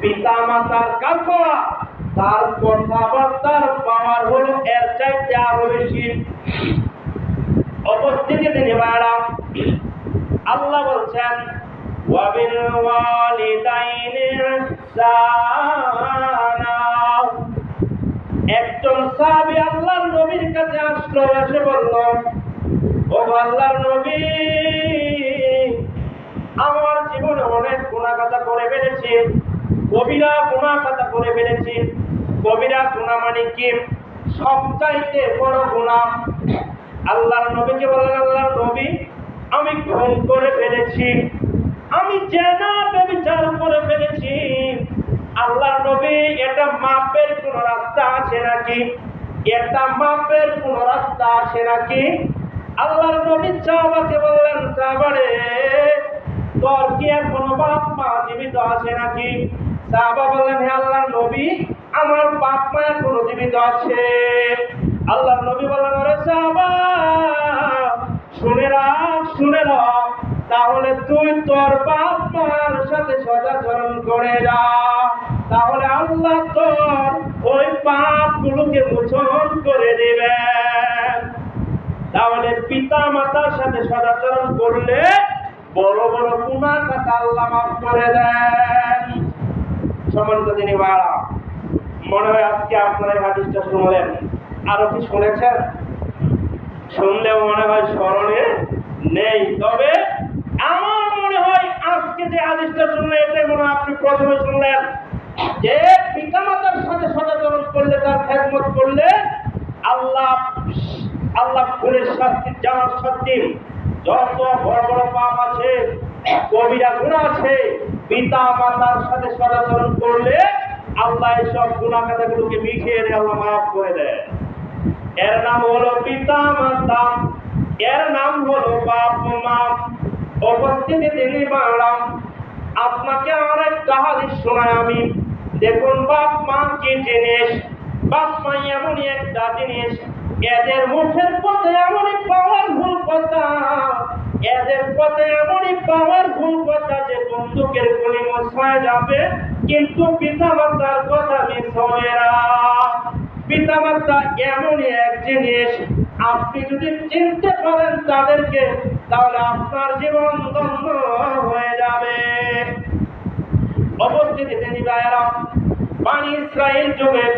পিতা মাতার কাজ তার কথাবার্তার পাওয়ার হলো এর চাইতে আরও বেশি। উপস্থিতিতে নেবারা আল্লাহ বলছেন একজন সাহাবী আল্লাহর নবীর কাছে আসলো, এসে বলল, ও আল্লাহর নবী, আমার জীবনে অনেক গুণাগাতা করে ফেলেছি। কবিরা গুণাগাতা করে ফেলেছি। কবিরা গুণা মানে কি? সবচাইতে বড় গুণা। আল্লাহর নবীকে বলেন, আল্লাহর নবী, আমি খুন করে ফেলেছি। আমি জেনা ব্যবচার করে ফেলেছি। আল্লাহ নবী, এটা মাপের কোন রাস্তা আছে নাকি? এটা মাপের কোন রাস্তা আছে নাকি? আল্লাহর নবী সাহাবাকে বললেন, সাহাবারে, তোর কি এখনও বাপ মা জীবিত আছে নাকি? সাহাবা বললেন, হে আল্লাহর নবী, আমার বাপ মা এখনও জীবিত আছে। আল্লাহর নবী বললেন, ওরে সাহাবা, শুনে রাখ শুনে রাখ। তাহলে তুই তোর বাপ মার সাথে সদাচরণ করে যা। তাহলে আল্লাহ তোর ওই পাপ গুলোকে মোচন করে দিবেন তাহলে পিতা মাতার সাথে সদাচরণ করলে বড় বড় গুণার কথা আল্লাহ মাফ করে দেন। সম্মানিত তিনি বাড়া মনে হয় আজকে আপনারা হাদিসটা শুনলেন। আরও কি শুনেছেন? শুনলেও মনে হয় স্মরণে নেই। তবে আমার মনে হয় আজকে যে আদেশটা শুনলেন, এটাই মনে হয় আপনি প্রথমে শুনলেন। যে পিতামাতার সাথে সদাচরণ করলে, তার খেদমত করলে আল্লাহ আল্লাহ খুনের শাস্তি, জানার শাস্তি, যত বড় বড় পাপ আছে, কবিরা গুণা আছে পিতা মাতার সাথে সদাচরণ করলে আল্লাহ সব গুণা কাতাগুলোকে মিশিয়ে দেয় আল্লাহ মাফ করে দেয়। এর নাম হলো পিতা মাতা এর নাম হলো বাপ মা উপস্থিতি তিনি বাংলাম, আপনাকে আমার একটা হাদিস শোনায় আমি। দেখুন বাপ মা কি জিনিস? বাপ মা এমনই একটা জিনিস এদের মুখের পথে এমনই পাওয়ারফুল কথা। এদের পথে এমনই পাওয়ারফুল কথা যে বন্দুকের গুলি মশায় যাবে, কিন্তু পিতা মাতার কথা মিস হবে না। পিতামাতা এমনই এক জিনিস, আপনি যদি চিনতে পারেন তাদেরকে, তাহলে আপনার জীবন ধন্য হয়ে যাবে। অবস্থিতি তিনি ভাইয়েরা, বাণী ইসরায়েল যুগে,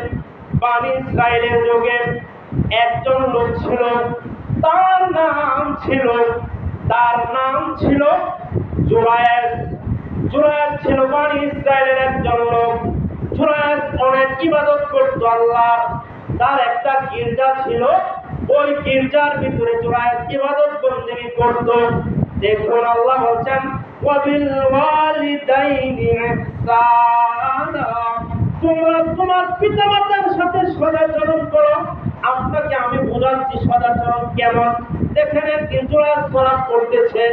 বাণী ইসরায়েলের যুগে একজন লোক ছিল, তার নাম ছিল, তার নাম ছিল জুরায়েস। জুরায়েস ছিল বাণী ইসরায়েলের একজন লোক। জুরায়েস অনেক ইবাদত করতো আল্লাহ। তার একটা গির্জা ছিল, ওই গির্জার ভিতরে জুরায়েস ইবাদত বন্দেগী করতো। দেখুন আল্লাহ বলছেন, ওয়াবিল ওয়ালিদাইনি ইহসানা তোমরা তোমার পিতা মাতার সাথে সদাচরণ করো। আপনাকে আমি বোঝাচ্ছি সদাচরণ কেমন। দেখেন একদিন সরাব করতেছে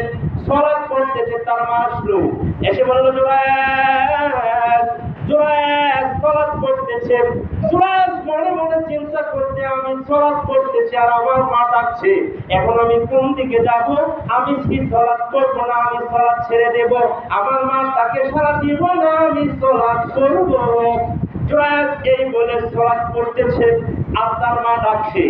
সরাত করতেছে, তার মা আসলো এসে বলল জোড়ায় জোড়ায় সরাত করতেছে জোড়ায় মনে মনে চিন্তা করতে, আমি সরাত করতেছি আর আমার মা ডাকছে, এখন আমি কোন দিকে যাব? আমি কি সলাৎ করব না আমি সলাৎ ছেড়ে দেব? আমার মা তাকে সারা দিব না আমি সলাৎ করব। জুরায়েদ এই বলে সলাৎ করতেছে আর মা ডাকছে।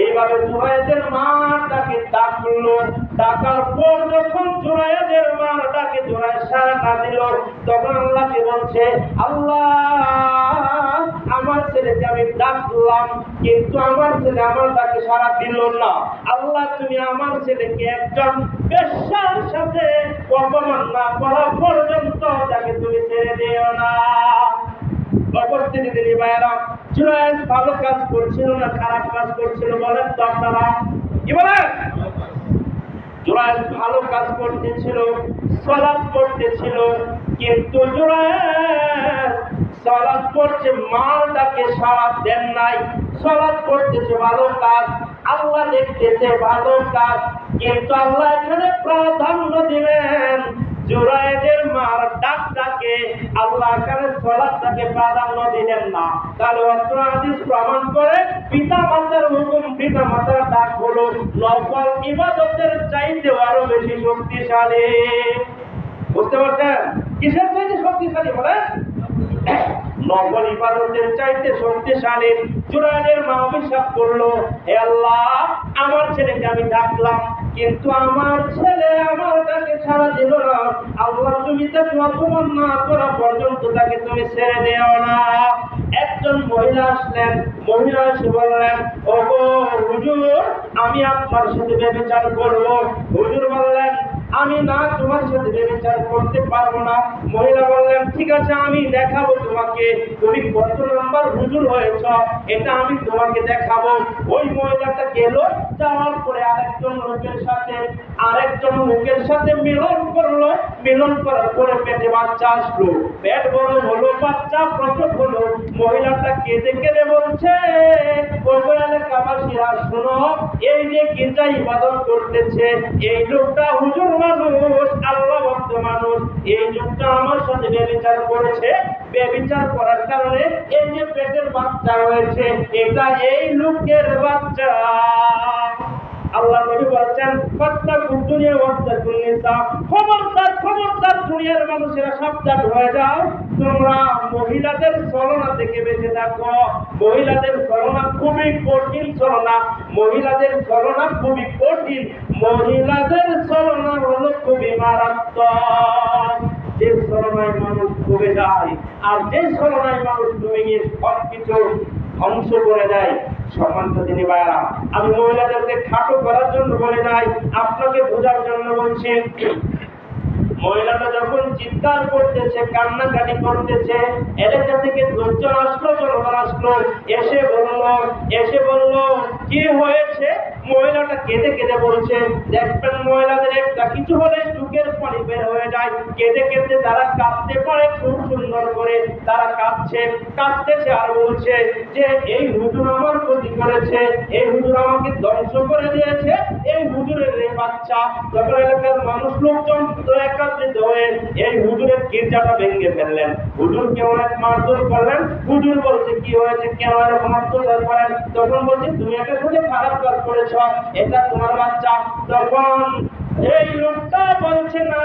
এইভাবে জুরায়েদের মা তাকে ডাকলো। ডাকার পর যখন জুরায়েদের মার ডাকে জুরায়েদ সারা না দিল তখন আল্লাহকে বলছে? আল্লাহ, আমার ছেলেকে আমি ডাকলাম, কিন্তু আমার ছেলে আমার ডাকে সারা দিল না। আল্লাহ, তুমি আমার ছেলেকে একজন বেশ্যার সাথে অপমান না করা পর্যন্ত তাকে তুমি ছেড়ে দিও না। উপস্থিতি তিনি ভাইয়েরা জুরায়েদ ভালো কাজ করছিল না, খারাপ কাজ করছিল বলেন তো আপনারা? কি বলেন? জুরায়েদ ভালো কাজ করতেছিল সলাৎ করতেছিল, কিন্তু জুরায়েদ সলাৎ করছে, মালটাকে সারা দেন নাই। সলাৎ করতেছে, ভালো কাজ। আল্লাহ দেখতেছে, ভালো কাজ। কিন্তু আল্লাহ এখানে প্রাধান্য দিলেন জোরায়েদের মার আল্লাহ প্রাধান্য দিলেন না। তাহলে হাদিস প্রমাণ করে পিতা মাতার হুকুম পিতা মাতার ডাক হলো নকল ইবাদতের চাইতে আরও বেশি শক্তিশালী। বুঝতে পারছেন? কিসের চাইতে শক্তিশালী বলে নকল ইবাদতের চাইতে শক্তিশালী। জুরাইদের মা অভিশাপ করল, হে আল্লাহ, আমার ছেলেকে আমি ডাকলাম কিন্তু আমার ছেলে আমার তাকে ছাড়া দিল না। আল্লাহ, তুমি তাকে অপমান না করা পর্যন্ত তাকে তুমি ছেড়ে দিও না। একজন মহিলা আসলেন, মহিলা এসে বললেন ও হুজুর, আমি আপনার সাথে ব্যবচার করব। হুজুর বললেন, আমি না তোমার সাথে ব্যবচার করতে পারব না। মহিলা বললেন, ঠিক আছে, আমি দেখাবো তোমাকে। তুমি কত নাম্বার হুজুর হয়েছ এটা আমি তোমাকে দেখাবো। ওই মহিলাটা গেল, যাওয়ার পরে আরেকজন লোকের সাথে, আরেকজন লোকের সাথে মিলন করল। মিলন করার পরে পেটে বাচ্চা আসলো। পেট বড় হলো, বাচ্চা প্রসব হলো। মহিলাটা কেঁদে কেঁদে বলছে, ওই এলাকাবাসীরা শোনো, এই যে গির্জা ইবাদত করতেছে, এই লোকটা হুজুর মানুষ, আল্লাহ ভক্ত মানুষ। এই লোকটা আমার সাথে ব্যবচার করেছে। ব্যবচার করার কারণে এই যে পেটের বাচ্চা হয়েছে, এটা এই লোকের বাচ্চা। আল্লাহ নবী বলছেন ফাত্তা দুনিয়া ওয়াত্তা নিসা। খবরদার খবরদার দুনিয়ার মানুষেরা সাবধান হয়ে যাও। তোমরা মহিলাদের ছলনা থেকে বেঁচে থাকো। মহিলাদের ছলনা খুবই কঠিন ছলনা। মহিলাদের ছলনা খুবই কঠিন। মহিলাদের ছলনা হলো খুবই মারাত্মক। যে ছলনায় মানুষ ডুবে যায়, আর যে ছলনায় মানুষ ডুবে গিয়ে সব কিছু ধ্বংস করে দেয়। সম্মানিত তিনি ভাইয়ারা, আমি মহিলাদেরকে খাটো করার জন্য বলে নাই আপনাকে বোঝার জন্য বলছি মহিলাটা যখন চিৎকার করতেছে, কান্নাকাটি করতেছে এলাকা থেকে লোকজন আসলো, জনগণ আসলো, এসে বলল এসে বলল, কি হয়েছে? মহিলাটা কেঁদে কেঁদে বলছে, দেখবেন মহিলাদের একটা কিছু হলে চুকের পানি বের হয়ে যায়। কেঁদে কেঁদে তারা কাঁদতে পারে, খুব সুন্দর করে তারা কাঁদছে, কাঁদতেছে আর বলছে যে, এই হুজুর আমার ক্ষতি করেছে, এই হুজুর আমাকে ধ্বংস করে দিয়েছে, এই হুজুরের এই বাচ্চা। যখন এলাকার মানুষ, লোকজন তো হয়ে এই হুজুরের ভেঙে ফেললেন। হুজুরকে অনেক মারধর করলেন। হুজুর বলছে, কি হয়েছে? কেন এরকম করেন? তখন বলছে, তুমি একটা খারাপ কাজ করেছ। এটা তোমার বাচ্চা। তখন এই লোকটা বলছে, না,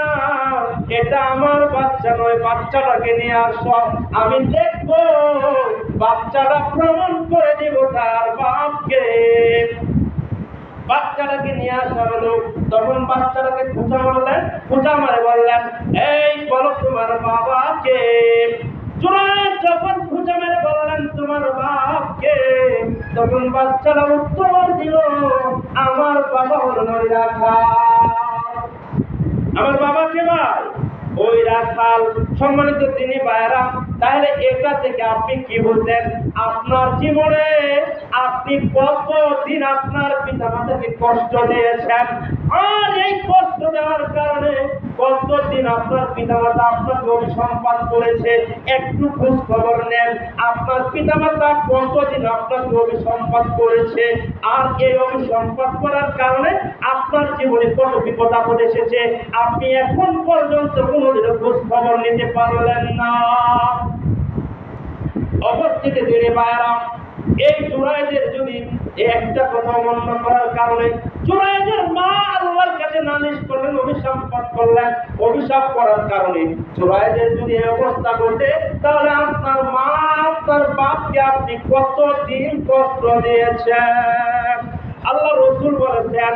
এটা আমার বাচ্চা নয়, বাচ্চাটাকে নিয়ে আসো। আমি দেখব, বাচ্চাটা প্রমাণ করে দিব তার বাপকে। বাচ্চাটাকে নিয়ে আসা হলো। তখন বাচ্চাটাকে খুঁজা মারলেন, খুঁজা মারে বললেন, এই বলো তোমার বাবাকে। জোরে যখন খুঁজে মেরে বললেন, তোমার বাপকে? তখন বাচ্চারা উত্তর দিল, আমার বাবা হল রাখা আমার বাবাকে ভাই? ওই সম্মানিত তিনি তাহলে এটা থেকে আপনি কি বলতেন আপনার জীবনে আপনি আপনার পিতা মাতাকে কষ্ট দিয়েছেন? আর এই কষ্ট দেওয়ার কারণে কতদিন আপনার করেছে? একটু খোঁজ খবর নেন। আপনার পিতা মাতা কতদিন আপনাকে অভিসম্পাদ করেছে? আর এই অভিসম্পাদ করার কারণে আপনার জীবনে কত বিপদ আপদ এসেছে? আপনি এখন পর্যন্ত কোনোদিনও খোঁজ খবর নিতে পারলেন না। অবস্থিতে দিনে বায়ারা এই জুরাইদের যদি একটা কথা অমান্য করার কারণে জুরাইদের মা আল্লাহর কাছে নালিশ করলেন, অভিশাপ করলেন, অভিশাপ করার কারণে জুরাইদের যদি অবস্থা ঘটে, তাহলে আপনার মা, আপনার বাপকে আপনি কত দিন কষ্ট দিয়েছেন? আল্লাহ রসুল বলেছেন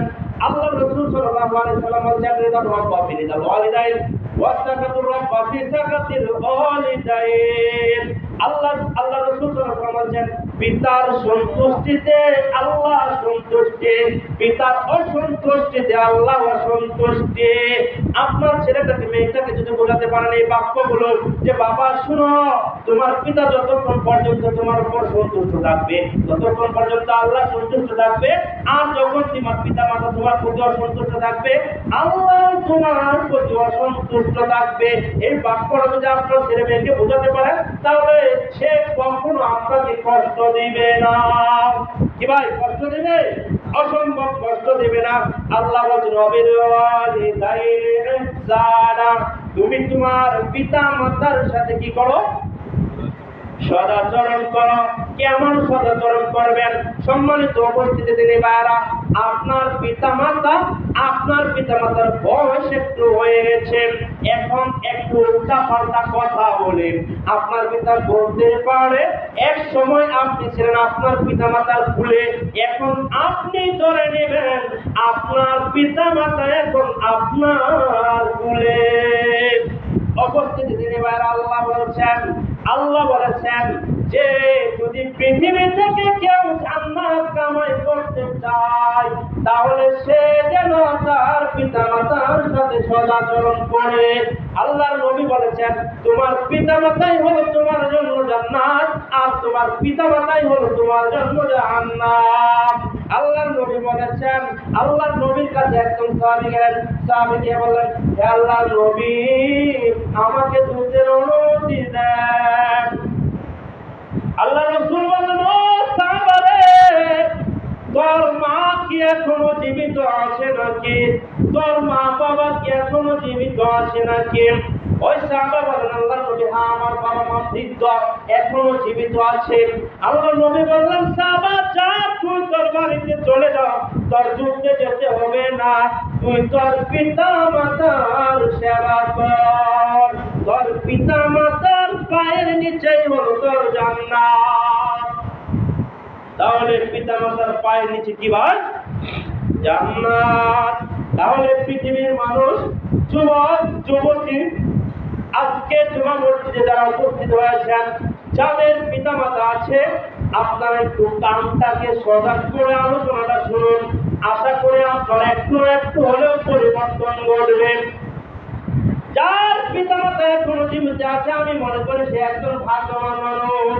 আল্লাহ রাসূল সাল্লাল্লাহু আলাইহি সাল্লাম রিদাল রাব্বা ফি রিদাল ওয়ালিদাইন ওয়াসাকাতুর রাব্বা ফি সাকাতিল ওয়ালিদাইন। আল্লাহ আল্লাহ রসুল বলেছেন, পিতার সন্তুষ্টিতে আল্লাহ সন্তুষ্টি, পিতার অসন্তুষ্টিতে আল্লাহ অসন্তুষ্টি। আপনার ছেলেটাকে মেয়েটাকে যদি বোঝাতে পারেন এই বাক্যগুলো, যে বাবা, শুনো, তোমার পিতা যতক্ষণ পর্যন্ত তোমার উপর সন্তুষ্ট থাকবে, ততক্ষণ পর্যন্ত আল্লাহ সন্তুষ্ট থাকবে, আর যখন তোমার পিতা মাতা তোমার প্রতি অসন্তুষ্ট থাকবে, আল্লাহ তোমার প্রতি অসন্তুষ্ট থাকবে। এই বাক্যটা যদি আপনার ছেলে মেয়েকে বোঝাতে পারেন, তাহলে সে কখনো আপনাকে কষ্ট দিবে না। কি ভাই, কষ্ট দিবে? অসম্ভব কষ্ট দিবে না। আল্লাহ তুমি তোমার পিতা মাতার সাথে কি করো? সদাচরণ করো, কেমন সদাচরণ করবেন? সম্মানিত উপস্থিতি তিনি বাইরা আপনার পিতা মাতা আপনার পিতা মাতার বয়স একটু হয়ে গেছে। এখন একটু উল্টা পাল্টা কথা বলেন। আপনার পিতা বলতে পারে, এক সময় আপনি ছিলেন আপনার পিতা মাতার ভুলে, এখন আপনি ধরে নেবেন, আপনার পিতা মাতা এখন আপনার ভুলে। উপস্থিতি তিনি বাইরে আল্লাহ বলছেন আল্লাহ বলেছেন যে যদি পৃথিবী থেকে কেউ জান্নাত কামাই করতে চায়, তাহলে সে যেন তার পিতা মাতার সাথে সদাচরণ করে। আল্লাহর নবী বলেছেন, তোমার পিতা মাতাই হলো তোমার জন্য জান্নাত, আর তোমার পিতা মাতাই হলো তোমার জন্য জান্নাত আল্লাহর নবী বলেছেন, আল্লাহর নবীর কাছে একজন সাহাবী গেলেন। সাহাবী গিয়ে বললেন, হে আল্লাহর নবী, আমাকে দুধের অনুমতি দেন। আল্লাহ রসুল তোর মা কি এখনও জীবিত আছে নাকি? তোর মা বাবা কি এখনও জীবিত আছে নাকি? ওই সাহাবা বলেন আল্লাহ নবী হ্যাঁ আমার বাবা মা বৃদ্ধ, এখনও জীবিত আছে। আল্লাহ নবী বললেন, সাহাবা, যা, তুই তোর বাড়িতে চলে যাও তোর যুদ্ধে যেতে হবে না। তুই তোর পিতা মাতার সেবা কর, তোর পিতা মাতার পায়ের নিচেই হলো জান্নাত। তাহলে পিতা মাতার পায়ের নিচে কি ভাই? জান্নাত। তাহলে পৃথিবীর মানুষ, যুবক, যুবতী, আজকে জুমা মসজিদে যারা উপস্থিত হয়েছেন, যাদের পিতা মাতা আছে, আপনারা একটু কামটাকে সজাগ করে আলোচনাটা শুনুন। আশা করে আপনারা একটু একটু হলেও পরিবর্তন ঘটবেন যার পিতা মাতা এখনও জীবিত আছে, আমি মনে করি সে একজন ভাগ্যবান মানুষ।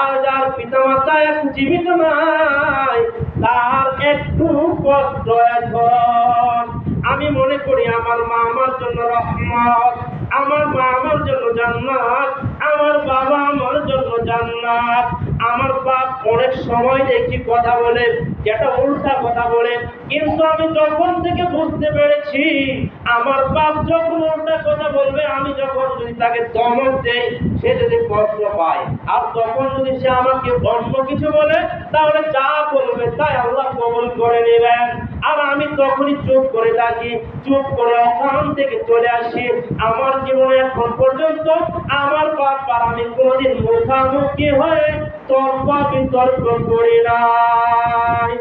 আর যার পিতা মাতা এখন জীবিত নাই, তার একটু কষ্ট এখন। আমি মনে করি আমার মা আমার জন্য রহমত, আমার মা আমার জন্য জান্নাত, আমার বাবা আমার জন্য জান্নাত। আমার বাপ অনেক সময় দেখি কথা বলে, যেটা উল্টা কথা বলে, কিন্তু আমি যখন থেকে বুঝতে পেরেছি আমার বাপ যখন উল্টা কথা বলবে, আমি যখন যদি তাকে দমক দেই, সে যদি কষ্ট পায়। আর তখন যদি সে আমাকে অন্য কিছু বলে, তাহলে যা বলবে তাই আল্লাহ কবল করে নেবেন। আর আমি তখনই চুপ করে থাকি, চুপ করে ওখান থেকে চলে আসি। আমার জীবনে এখন পর্যন্ত আমার বাপ আর আমি কোনোদিন মুখামুখি হয়ে তর্ক বিতর্ক করি নাই।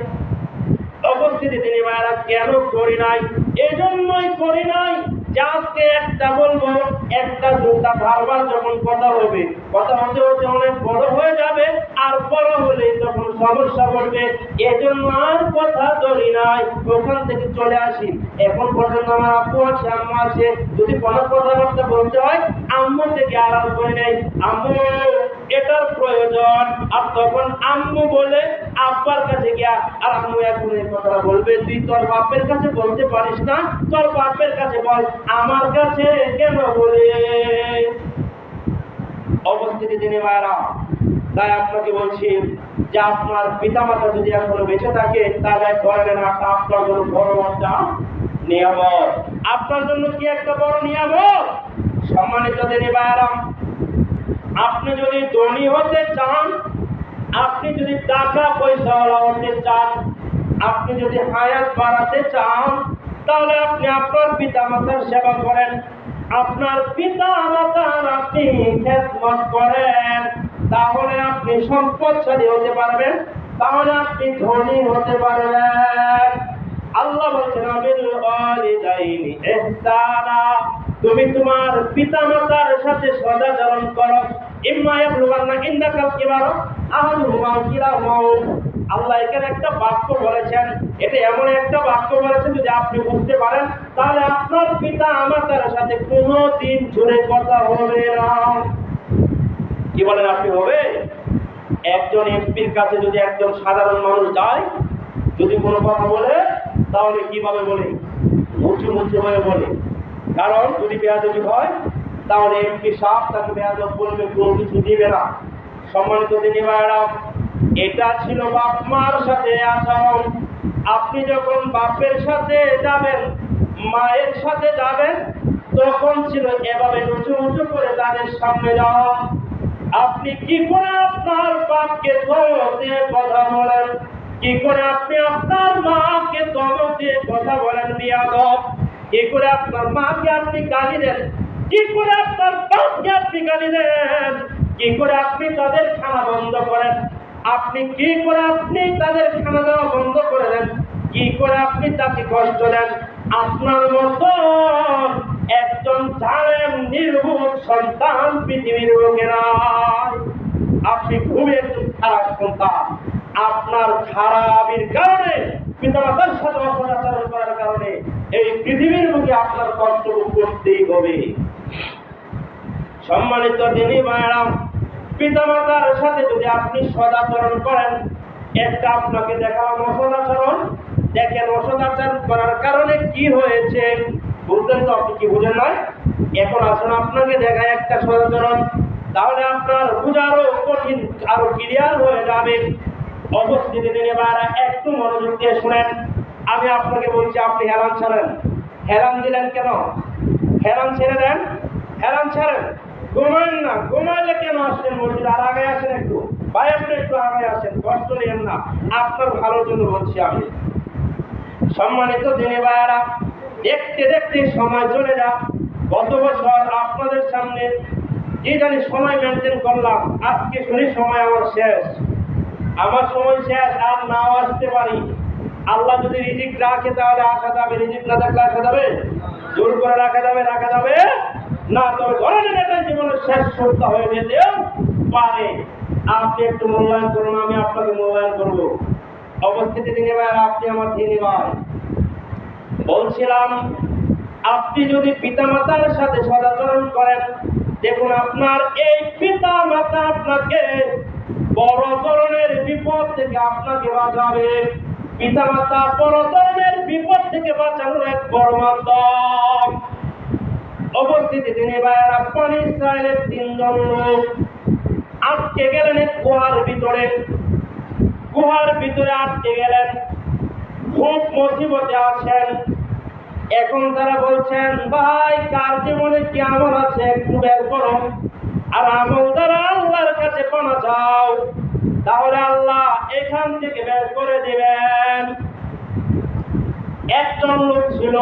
উপস্থিতি তিনি মায়েরা কেন করি নাই? এজন্যই করি নাই যে আজকে একটা বলব, একটা দুটা বারবার যখন কথা হবে কথা হতে হতে অনেক বড় হয়ে যাবে, আর বড় হলে তখন সমস্যা পড়বে। এজন্য আর কথা ধরি নাই, ওখান থেকে চলে আসি। এখন পর্যন্ত আমার আব্বু আছে, আম্মু আছে, যদি কোনো কথাবার্তা বলতে হয়, আম্মু থেকে আড়াল করে নেই। আম্মু! এটার প্রয়োজন। আর তখন আম্মু বলে, আব্বার কাছে গিয়া আর আম্মু এখন এই কথাটা বলবে, তুই তোর বাপের কাছে বলতে পারিস না, তোর বাপের কাছে বল, আমার কাছে কেন বলে? অবস্থিতি তিনি মায়েরা, তাই আপনাকে বলছি যে আপনার পিতামাতা যদি এখনও বেঁচে থাকে তাহলে নেন একটা আপনার জন্য বড় একটা নিয়ামত। আপনার জন্য কি একটা বড় নিয়ামত? সম্মানিত তিনি মায়েরা আপনি যদি ধনী হতে চান, আপনি যদি টাকা পয়সা হতে চান, আপনি যদি হায়াত বাড়াতে চান, তাহলে আপনি আপনার পিতা মাতার সেবা করেন। আপনার পিতা মাতার আপনি খেদমত করেন। তাহলে আপনি সম্পদশালী হতে পারবেন। তাহলে আপনি ধনী হতে পারবেন। আল্লাহ বলছেন তুমি তোমার পিতা মাতার সাথে সদাচরণ করো। ইম্মা ইয়াবলুগান্না ইনদাকাল কিবারা আহাদুহুমা কিলাহুমা আল্লাহ এখানে একটা বাক্য বলেছেন। এটা এমন একটা বাক্য বলেছেন যদি আপনি বুঝতে পারেন, তাহলে আপনার পিতা মাতার সাথে কোনো দিন জুড়ে কথা হবে না। কি বলেন আপনি হবে? একজন এমপির কাছে যদি একজন সাধারণ মানুষ যায়, যদি কোনো কথা বলে, তাহলে কীভাবে বলে? মুচু মুচু হয়ে বলে। কারণ যদি বেয়াদবি হয় তাহলে এমপি সাহেব তাকে বেয়াদব বলবে কোনো কিছু দিবে না। সম্মানিত দিনী ভাইরা এটা ছিল বাপ মার সাথে আচরণ আপনি যখন বাপের সাথে যাবেন, মায়ের সাথে যাবেন, তখন ছিল এভাবে উঁচু উঁচু করে তাদের সামনে যাওয়া। আপনি কি করে আপনার বাপকে ধমতে কথা বলেন? কি করে আপনি আপনার মাকে ধমতে কথা বলেন, বিয়াদব? কি করে আপনার মাকে আপনি গালি দেন? কি করে আপনার বাপকে আপনি গালি দেন? কি করে আপনি তাদের খানা বন্ধ করেন? আপনি কি করে আপনি তাদের খানা দেওয়া বন্ধ করে দেন? কি করে আপনি তাকে কষ্ট দেন? আপনার মতো একজন জানেন নির্ভুল সন্তান পৃথিবীর লোকে নাই। আপনি খুবই একজন খারাপ সন্তান। আপনার খারাপের কারণে, পিতামাতার সাথে অপরাচারণ করার কারণে এই পৃথিবীর বুকে আপনার কষ্ট করতেই হবে। সম্মানিত দিনী মায়েরাম পিতামাতার সাথে যদি আপনি সদাচরণ করেন, একটা আপনাকে দেখালাম অসদাচরণ দেখেন অসদাচরণ করার কারণে কি হয়েছে, বুঝলেন তো আপনি কি বুঝেন নয় এখন আসুন আপনাকে দেখায় একটা সদাচরণ। তাহলে আপনার বুঝারও কঠিন, আরও ক্লিয়ার হয়ে যাবে। অবস্থিতি দিনে বাইরা একটু মনোযোগ দিয়ে শুনেন। আমি আপনাকে বলছি, আপনি হেরান ছাড়েন। হেরান দিলেন কেন? হেরান ছেড়ে দেন, হেরান ছাড়েন ঘুমান না, ঘুমাইলে কেন আসছেন মসজিদ? আর আগে আসেন একটু ভাই আপনি একটু আগে আসেন, কষ্ট নেন না। আপনার ভালোর জন্য বলছি আমি। সম্মানিত দিনে ভাইয়ারা, দেখতে দেখতে সময় চলে যা গত বছর আপনাদের সামনে যে জানি সময় মেনটেন করলাম। আজকে শুনি সময় আমার শেষ। আমার সময় শেষ, আর নাও আসতে পারি। আল্লাহ যদি রিজিক রাখে তাহলে আসা যাবে, রিজিক না থাকলে আসা যাবে? জোর করে রাখা যাবে রাখা যাবে? না, তবে ধরে নেন এটা জীবনের শেষ সপ্তাহ হয়ে যেতেও পারে। আপনি একটু মূল্যায়ন করুন, আমি আপনাকে মূল্যায়ন করব। অবস্থিতি দিনে ভাই আপনি আমার দিনে ভাই বলছিলাম, আপনি যদি পিতামাতার সাথে সদাচরণ করেন, দেখুন আপনার এই পিতা মাতা আপনাকে বড় ধরনের বিপদ থেকে আপনাকে বাঁচাবে। পিতা মাতা বড় ধরনের বিপদ থেকে বাঁচানোর এক বড় মাধ্যম। অবস্থিতি তিনি ভাইয়ারা পানি ইসরায়েলের তিনজন লোক। আটকে গেলেন এক গুহার ভিতরে। গুহার ভিতরে আটকে গেলেন। খুব মুসিবতে আছেন। এখন তারা বলছেন, ভাই, কার জীবনে কি আমল আছে? একটু বের করো। আর আমল দ্বারা আল্লাহর কাছে পানা চাও। তাহলে আল্লাহ এখান থেকে বের করে দিবেন। একজন লোক ছিল,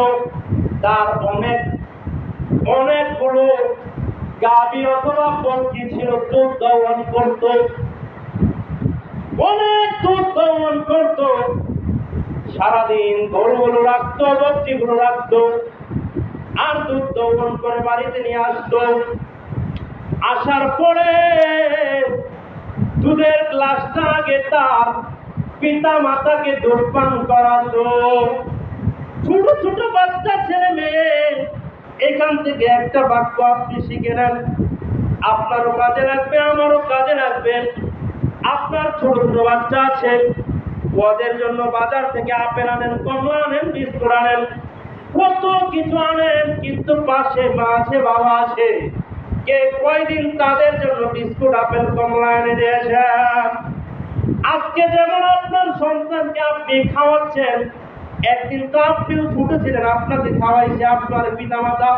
তার অনেক অনেকগুলো গাবি অথবা পক্ষী ছিল, দুধ দহন করত। অনেক দুধ দহন করত। সারাদিন গরুগুলো রাখতো বকরিগুলো রাখতো। আর দুধ দহন করে বাড়িতে নিয়ে আসতো। আসার পরে দুধের গ্লাসটা আগে তার পিতা মাতাকে দুধ পান করাতো। ছোট ছোট বাচ্চা ছেলে মেয়ে, এখান থেকে একটা বাক্য আপনি শিখে নেন। আপনারও কাজে লাগবে, আমারও কাজে লাগবে। আপনার ছোট ছোট বাচ্চা আছে, ওদের জন্য বাজার থেকে আপেল আনেন, কমলা আনেন, বিস্কুট আনেন, কত কিছু আনেন, কিন্তু পাশে মা আছে, বাবা আছে। কে কয়দিন তাদের জন্য বিস্কুট, আপেল, কমলা এনে দিয়েছেন। আজকে যেমন আপনার সন্তানকে আপনি খাওয়াচ্ছেন, একদিন তো আপনিও ছোট ছিলেন আপনাকে খাওয়াইছে আপনার পিতামাতা।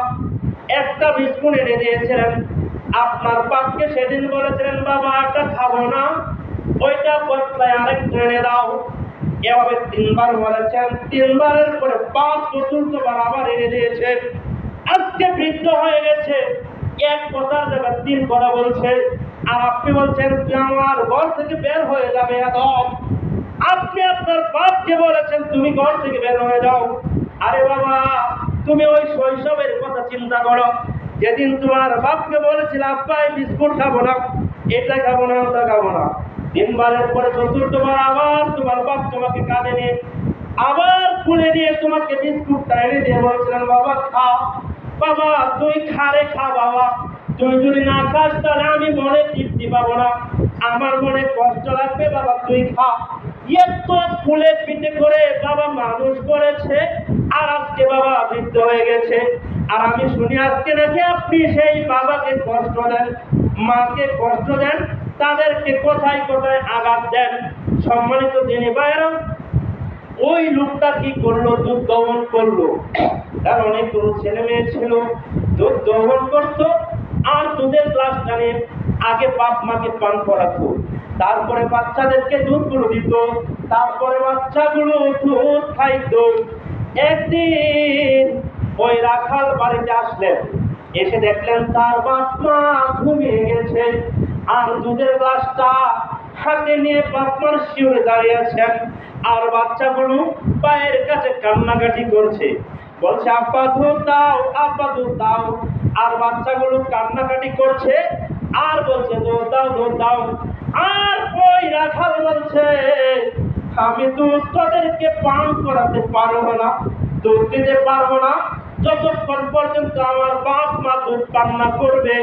একটা বিস্কুট এনে দিয়েছিলেন। আপনার বাপকে সেদিন বলেছিলেন, বাবা, একটা খাব না, ওইটা বদলায় আরেকটা এনে দাও। এভাবে তিনবার বলেছেন। তিনবারের পরে পাঁচ চতুর্থবার আবার এনে দিয়েছে আজকে বৃদ্ধ হয়ে গেছে। এক কথার জায়গায় তিন কথা বলছে, আর আপনি বলছেন আমার ঘর থেকে বের হয়ে যাবে একদম। আপনি আপনার বাপকে বলেছেন, তুমি ঘর থেকে বের হয়ে যাও। আরে বাবা, তুমি ওই শৈশবের কথা চিন্তা করো। যেদিন তোমার বাপকে বলেছিল, আব্বা, এই বিস্কুট খাব না। এটা খাব না, ওটা খাব না। তিনবারের পরে চতুর্থবার আবার তোমার বাপ তোমাকে কাঁধে নিয়ে আবার খুলে নিয়ে তোমাকে বিস্কুটটা এনে দিয়ে বলছিলেন, বাবা, খা। বাবা, তুই খারে খা বাবা। তুই যদি না খাস, তাহলে আমি মনে তৃপ্তি পাবো না। আমার মনে কষ্ট লাগবে, বাবা, তুই খা। এত ফুলে পিঠে করে বাবা মানুষ করেছে, আর আজকে বাবা বৃদ্ধ হয়ে গেছে। আর আমি শুনি, আজকে নাকি আপনি সেই বাবাকে কষ্ট দেন, মাকে কষ্ট দেন, তাদেরকে কোথায় কোথায় আঘাত দেন? সম্মানিত দিনে বাইরাম ওই লোকটা কি করল? দুধ দমন করল। তার অনেকগুলো ছেলে মেয়ে ছিল। দুধ দমন করতো আর দুধের গ্লাস টানে। আগে বাপ মাকে পান করাতো। তারপরে বাচ্চাদেরকে দুধগুলো দিত। তারপরে বাচ্চাগুলো দুধ খাইতো। একদিন ওই রাখাল বাড়িতে আসলেন। এসে দেখলেন তার বাপ মা ঘুমিয়ে গেছে। আর দুধের গ্লাসটা হাতে নিয়ে বাপ মার শিউরে দাঁড়িয়ে আছেন। আর বাচ্চাগুলো পায়ের কাছে কান্নাকাটি করছে। বলছে, আব্বা দাও আব্বা দাও। আর বাচ্চাগুলো কান্নাকাটি করছে। আর বলছে দুধ দাও দুধ দাও। আর ওই রাখাল বলছে, আমি দুধ তোদেরকে পান করাতে পারব না, দুধ দিতে পারব না। যতক্ষণ পর্যন্ত আমার বাপ মা দুধ পান না করবে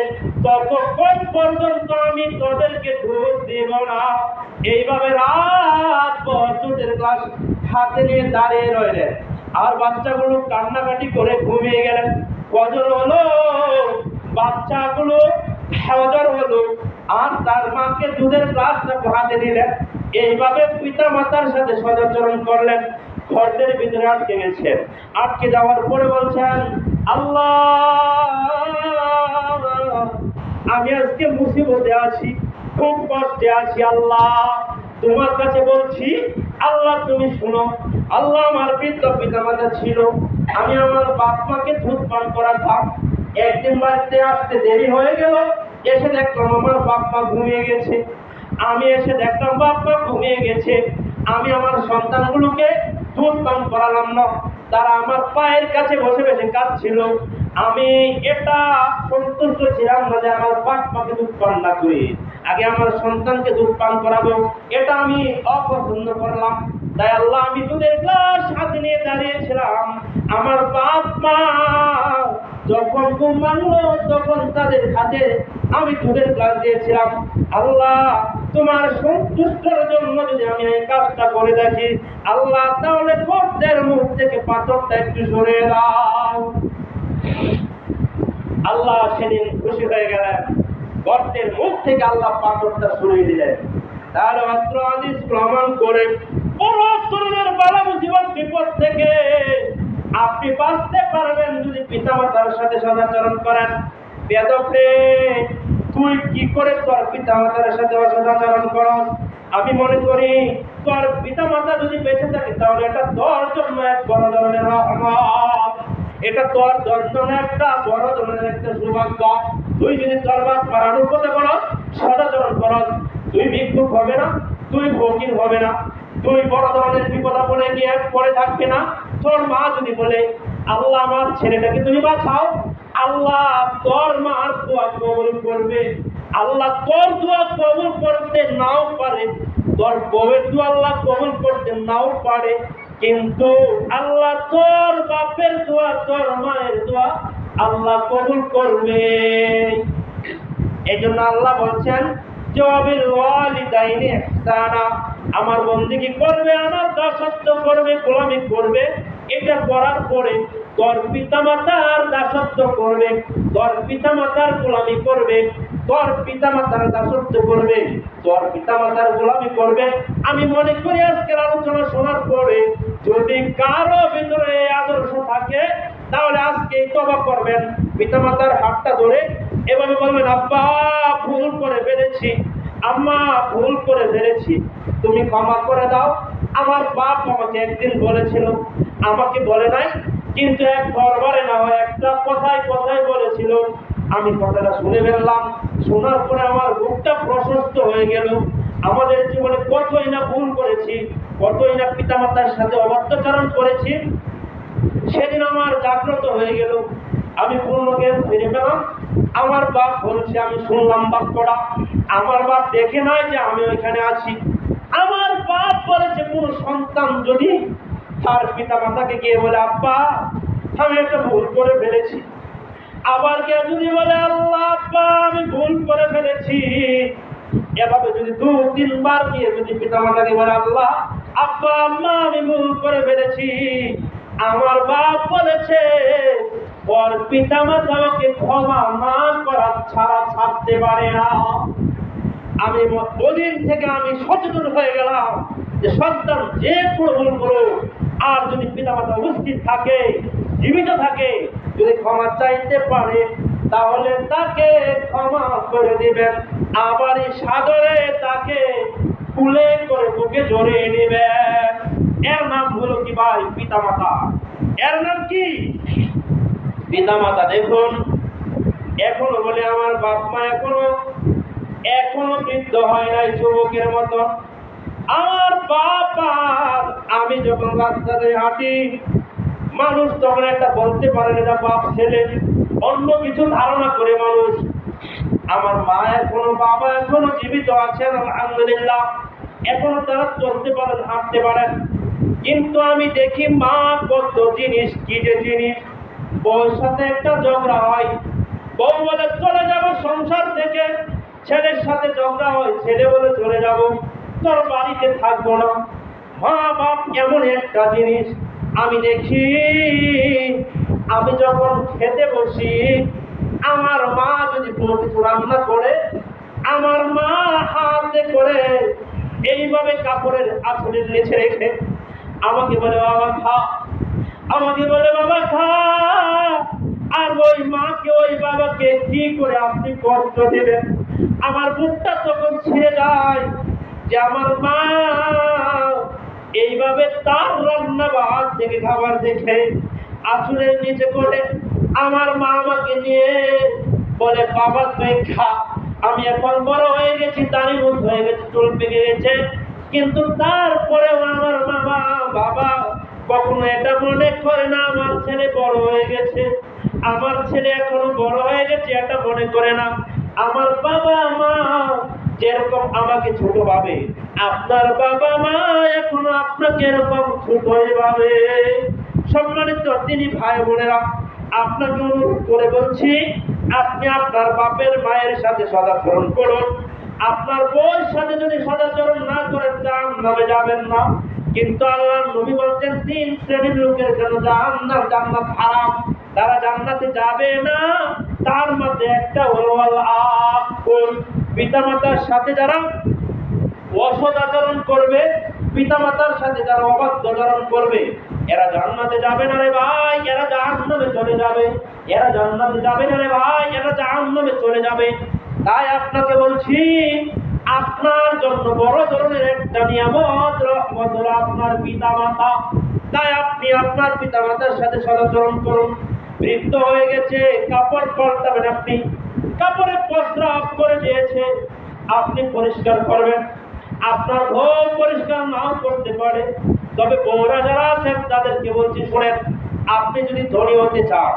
ততক্ষণ পর্যন্ত আমি তোদেরকে দুধ দিব না, এইভাবে রাত দুধের গ্লাস হাতে নিয়ে দাঁড়িয়ে রইলেন। আর বাচ্চাগুলো কান্নাকাটি করে ঘুমিয়ে গেলেন। কজন হলো, বাচ্চাগুলো হেওয়াজার হলো, আর তার মাকে দুধের গ্লাসটা হাতে দিলেন এইভাবে পিতা মাতার সাথে সদাচরণ করলেন। ঘরের ভিতরে আটকে গেছেন। আটকে যাওয়ার পরে বলছেন, আল্লাহ আমি আজকে মুসিবতে আছি, খুব কষ্টে আছি, আল্লাহ। তোমার কাছে বলছি, আল্লাহ তুমি শুনো, আল্লাহ আমার বৃদ্ধ পিতা মাতা ছিল। আমি আমার বাপ মাকে দুধ পান করাতাম। একদিন বাড়িতে আসতে দেরি হয়ে গেল, এসে দেখলাম আমার বাপ মা ঘুমিয়ে গেছে। আমি এসে দেখলাম বাপ মা ঘুমিয়ে গেছে। আমি আমার সন্তানগুলোকে দুধ পান করালাম না। তারা আমার পায়ের কাছে বসে বসে কাঁদছিল। আমি এটা সন্তুষ্ট ছিলাম না যে আমার বাপ মাকে দুধ পান না করি। আগে আমার সন্তানকে দুধ পান করাবো। এটা আমি অপছন্দ করলাম। তাই আল্লাহ আমি দুধের গ্লাস হাতে নিয়ে দাঁড়িয়েছিলাম। আমার বাপ মা যখন ঘুম ভাঙলো, তখন তাদের হাতে আমি দুধের গ্লাস দিয়েছিলাম। আল্লাহ, তোমার সন্তুষ্টর জন্য যদি আমি এই কাজটা করে দেখি, আল্লাহ তাহলে গর্তের মুখ থেকে পাথরটা একটু সরে দাও। আল্লাহ সেদিন খুশি হয়ে গেলেন। গর্তের মুখ থেকে আল্লাহ পাথরটা সরিয়ে দিলেন। তাহলে মাত্র আদিস প্রমাণ করে বিপদ থেকে আপনি বাঁচতে পারবেন যদি সাথে সদাচরণ করেন। তুই কি করে তোর পিতামাতার সাথে অসদাচরণ করস? আমি মনে করি, তোর পিতামাতা যদি বেঁচে থাকে তাহলে এটা তোর জন্য এক বড় ধরনের রহমত। এটা তোর দর্শন একটা, বড় ধরনের একটা সৌভাগ্য তুই যদি তোর বাপ মারানোর কথা করস সদাচরণ করস তুই ভিক্ষুক হবে না তুই ভোগীর হবে না। তুই বড় ধরনের বিপদ আপদে গিয়ে পড়ে থাকবে না। তোর মা যদি বলে, আল্লাহ আমার ছেলেটাকে তুমি বাঁচাও, আল্লাহ তোর মার দোয়া কবুল করবে। আল্লাহ তোর দোয়া কবুল করতে নাও পারে, তোর বউয়ের দোয়া আল্লাহ কবুল করতে নাও পারে। কিন্তু আল্লাহ তোর বাপের দোয়া, তোর মায়ের দোয়া আল্লাহ কবুল করবে। এই জন্য আল্লাহ বলছেন আমার বন্দিগি করবে, আমার দাসত্ব করবে, গোলামি করবে? এটা করার পরে তোর পিতামাতার দাসত্ব করবে, তোর পিতামাতার গোলামি করবে। তোর পিতামাতার দাসত্ব করবে তোর পিতামাতার গোলামি করবে। আমি মনে করি আজকের আলোচনা শোনার পরে যদি কারও ভিতরে এই আদর্শ থাকে, তাহলে আজকে তবা করবেন। পিতামাতার হাতটা ধরে এভাবে বলবেন, আব্বা, ভুল করে ফেলেছি। আম্মা, ভুল করে ফেলেছি। তুমি ক্ষমা করে দাও। আমার বাপ আমাকে একদিন বলেছিল, আমাকে বলে নাই, কিন্তু এক দরবারে না হয় একটা কথায় কথায় বলেছিল আমি কথাটা শুনে ফেললাম। শোনার পরে আমার বুকটা প্রশস্ত হয়ে গেল। আমাদের জীবনে কতই না ভুল করেছি, কতই না পিতামাতার সাথে অবাধ্যচারণ করেছি, সেদিন আমার জাগ্রত হয়ে গেল। আমি পূর্ণ জ্ঞান ফিরে পেলাম আমার বাপ বলছে, আমি শুনলাম বাপ বাক্যটা আমার বাপ দেখে নাই যে আমি ওইখানে আছি। আমার বাপ বলেছে, কোনো সন্তান যদি তার পিতা মাতাকে গিয়ে বলে, আব্বা, আমি একটা ভুল করে ফেলেছি। আবার কেউ যদি বলে, আল্লাহ আমি ভুল করে ফেলেছি। এভাবে যদি দু, তিনবার গিয়ে যদি পিতা মাতাকে বলে, আল্লাহ আব্বা, আম্মা, আমি ভুল করে ফেলেছি। আমার বাপ বলেছে, ওর পিতা মাতা ওকে ক্ষমা না করা ছাড়া ছাড়তে পারে না। আমি ওদিন থেকে আমি সচেতন হয়ে গেলাম। যে সন্তান যে ভুল করুক, আর যদি পিতামাতা উপস্থিত থাকে, জীবিত থাকে, যদি ক্ষমা চাইতে পারে, তাহলে তাকে ক্ষমা করে দিবেন। আবার সাগরে তাকে কুলে করে বুকে জড়িয়ে নেবেন। এর নাম হলো কি ভাই? পিতামাতা। এর নাম কি? পিতামাতা। দেখুন, এখনও বলে আমার বাপ মা এখনও এখনও বৃদ্ধ হয় নাই যুবকের মতো আমার বাবা, আমি যখন রাস্তাতে হাঁটি, মানুষ তখন একটা বলতে পারে এটা বাপ, ছেলে, অন্য কিছু ধারণা করে মানুষ। আমার মা এখনও, বাবা এখনও জীবিত আছেন, আলহামদুলিল্লাহ। এখনও তারা চলতে পারেন, হাঁটতে পারেন। কিন্তু আমি দেখি মা কত জিনিস, কি যে জিনিস। বউর সাথে একটা ঝগড়া হয়। বউ বলে, চলে যাব সংসার থেকে। ছেলের সাথে ঝগড়া হয়, ছেলে বলে, চলে যাব। তোর বাড়িতে থাকব না। মা বাপ এমন একটা জিনিস, আমি দেখি, আমি যখন খেতে বসি, আমার মা যদি কোনো কিছু রান্না করে, আমার মা হাতে করে এইভাবে কাপড়ের আঁচলের নিচে রেখে আমাকে বলে, বাবা, খা। আমাকে বলে, বাবা, খা। আর ওই মাকে, ওই বাবাকে কি করে আপনি কষ্ট দেবেন? আমার বুকটা তখন ছিঁড়ে যায়। যে আমার মা এইভাবে তার রান্না বা হাত থেকে খাবার দেখে আসলে নিচে করে আমার মা আমাকে নিয়ে বলে, বাবা, তুই খা। আমি এখন বড় হয়ে গেছি তারই মুখ হয়ে গেছে, চুল পেকে গেছে। কিন্তু তারপরেও আমার বাবা বাবা, কখনো এটা মনে করে না, আমার ছেলে বড় হয়ে গেছে। আমার ছেলে এখনও বড় হয়ে গেছে, এটা মনে করে না। আমার বাবা, মা যেরকম আমাকে ছোট ভাবে, আপনার বাবা মা এখনও আপনাকে এরকম ছোট ভাবে। সম্মানিত তিনি ভাই বোনেরা, আপনাকে অনুরোধ করে বলছি, আপনি আপনার বাপের মায়ের সাথে সদাচরণ করুন। আপনার বউর সাথে যদি সদাচরণ না করেন, জাহান নামে যাবেন না। কিন্তু আল্লাহ নবী বলছেন, তিন শ্রেণির লোকের জন্য জাহান্নাম জান্নাত হারাম। তারা জান্নাতে যাবে না। তার মধ্যে একটা হলো আল আকুল পিতামাতার সাথে যারা অসৎ আচরণ করবে, পিতামাতার সাথে যারা অবাধ্য আচরণ করবে, এরা জান্নাতে যাবে না রে ভাই, এরা জাহান্নামে চলে যাবে। এরা জান্নাতে যাবে না রে ভাই, এরা জাহান্নামে চলে যাবে। তাই আপনাকে বলছি, আপনার জন্য বড় ধরনের একটা নিয়ামত রহমত হলো আপনার পিতামাতা। তাই আপনি আপনার পিতামাতার সাথে সদাচরণ করুন। বৃদ্ধ হয়ে গেছে, কাপড় পাল্টাবেন আপনি। কাপড়ে প্রস্রাব করে দিয়েছে। আপনি পরিষ্কার করবেন। আপনার ঘর পরিষ্কার নাও করতে পারে। তবে বৌরা যারা আছেন, তাদেরকে বলছি, শোনেন, আপনি যদি ধনী হতে চান,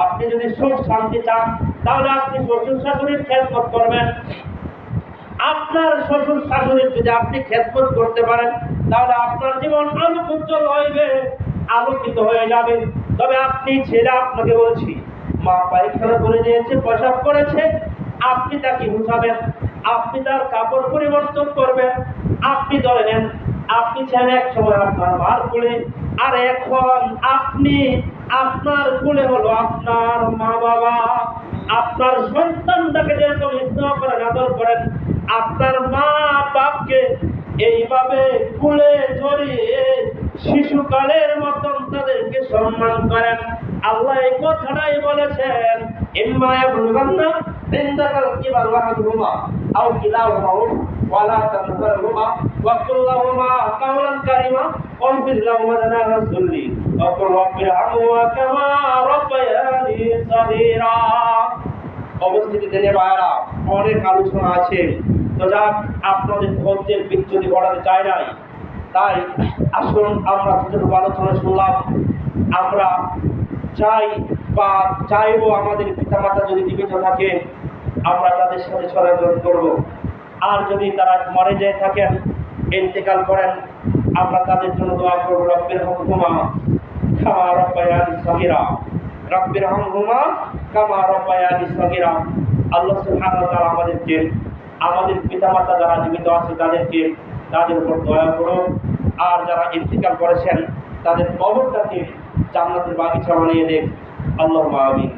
আপনি যদি সুখ শান্তি চান, তাহলে আপনি শ্বশুর শাশুড়ির খেদমত করবেন। আপনার শ্বশুর শাশুড়ির যদি আপনি খেদমত করতে পারেন, তাহলে আপনার জীবন আলোক উজ্জ্বল হইবে, আলোকিত হয়ে যাবে। তবে আপনি ছেলে, আপনাকে বলছি মা পায়খানা করে দিয়েছে, প্রসাব করেছে। আপনি তাকে মুছাবেন আপনি তার কাপড় পরিবর্তন করবেন, আপনি ধরে নেন, আপনি ছিলেন এক সময় আপনার মার কোলে, আর এখন আপনি, আপনার কোলে হলো আপনার মা বাবা। আপনার সন্তানটাকে যেরকম স্নেহ করেন, আদর করেন, আপনার মা বাপকে এইভাবে কুলে জড়িয়ে শিশুকালের মতন তাদেরকে সম্মান করেন। আল্লাহ এই কথাটাই বলেছেন ইম্মা ইয়াবলুগান্না ইনদাকাল অনেক আলোচনা আছে। তো যাক, আপনাদের ধৈর্যের ঘটাতে চাই নাই। তাই আসুন আমরা যতটুকু আলোচনা শুনলাম। আমরা চাই বা চাইব আমাদের পিতামাতা যদি জীবিত থাকে, আমরা তাদের সাথে সদাচরণ করব। আর যদি তারা মরে যেয়ে থাকেন, ইন্তেকাল করেন, আমরা তাদের জন্য দোয়া করব, রব্বের হুকুমা খামা রব্বায়ানি সগিরা। রব্বের হুকুমা কামা রব্বায়ানি সগিরা। আল্লাহ সুবহানাহু ওয়া আমাদেরকে, আমাদের পিতামাতা যারা জীবিত আছে তাদেরকে তাদের উপর দয়া করো। আর যারা ইন্তিকাল করেছেন, তাদের কবরটাকে জান্নাতের বাগিচা বানিয়ে দেখ আল্লাহ আমিন।